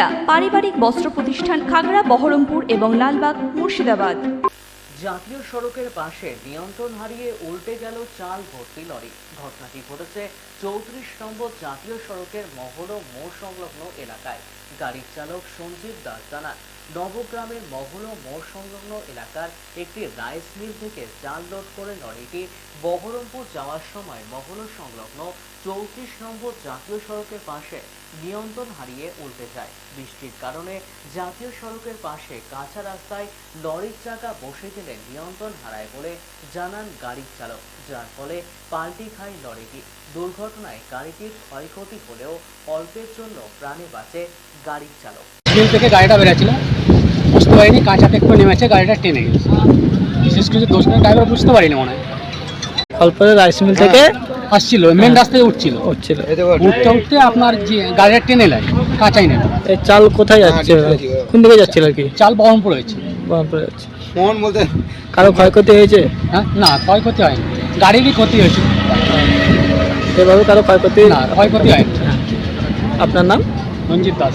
সুনিতা পারিবারিক বস্ত্র প্রতিষ্ঠান খাগড়া, বহরমপুর এবং লালবাগ, মুর্শিদাবাদ। জাতীয় সড়কের পাশে নিয়ন্ত্রণ হারিয়ে উল্টে গেল চাল ভর্তি লরি। ঘটনাটি ঘটেছে চৌত্রিশ নম্বর জাতীয় সড়কের মহল মোড় সংলগ্ন এলাকায়। গাড়ির চালক সঞ্জীব দাস জানান নবগ্রামের মহল মোড় সংলগ্ন এলাকার একটি রাইস মিল থেকে চাল লোড করে লরিটি বহরমপুর যাওয়ার সময় মহল সংলগ্ন চৌত্রিশ নম্বর জাতীয় সড়কের পাশে নিয়ন্ত্রণ হারিয়ে উল্টে যায়। বৃষ্টির কারণে জাতীয় সড়কের পাশে কাঁচা রাস্তায় লরির চাকা বসে গেলে নিয়ন্ত্রণ হারায় বলে জানান গাড়ির চালক। যার ফলে পাল্টি খায় লরিটি। দুর্ঘটনায় গাড়িটির ক্ষয়ক্ষতি হলেও অল্পের জন্য প্রাণে বাঁচে গাড়ির চালক। মিল থেকে গাড়িটা বেরোচ্ছিল বুঝতে পারিনি কাঁচাতে একটু নেমেছে গাড়িটা টেনে গেছে। বিশেষ কিছু দোষ ড্রাইভার বুঝতে পারিনি মনে হয়। অল্পরে রাইস মিল থেকে? আসছিল মেন রাস্তায় উঠছিল। উঠছিল। উঠতে উঠতে আপনার যে গাড়িটা টেনে নেয় কাঁচাই নেয়। চাল কোথায় যাচ্ছে? কোন দিকে যাচ্ছিল আর কি? চাল বহরমপুর হয়েছে। বহরমপুরে যাচ্ছে। ফোন বলতে কারও ক্ষয়ক্ষতি হয়েছে? হ্যাঁ না ক্ষয়ক্ষতি হয়নি। গাড়িরই ক্ষতি হয়েছে? সেভাবে কারও ক্ষয়ক্ষতি না ক্ষয়ক্ষতি হয়নি। আপনার নাম? Ranjit Das.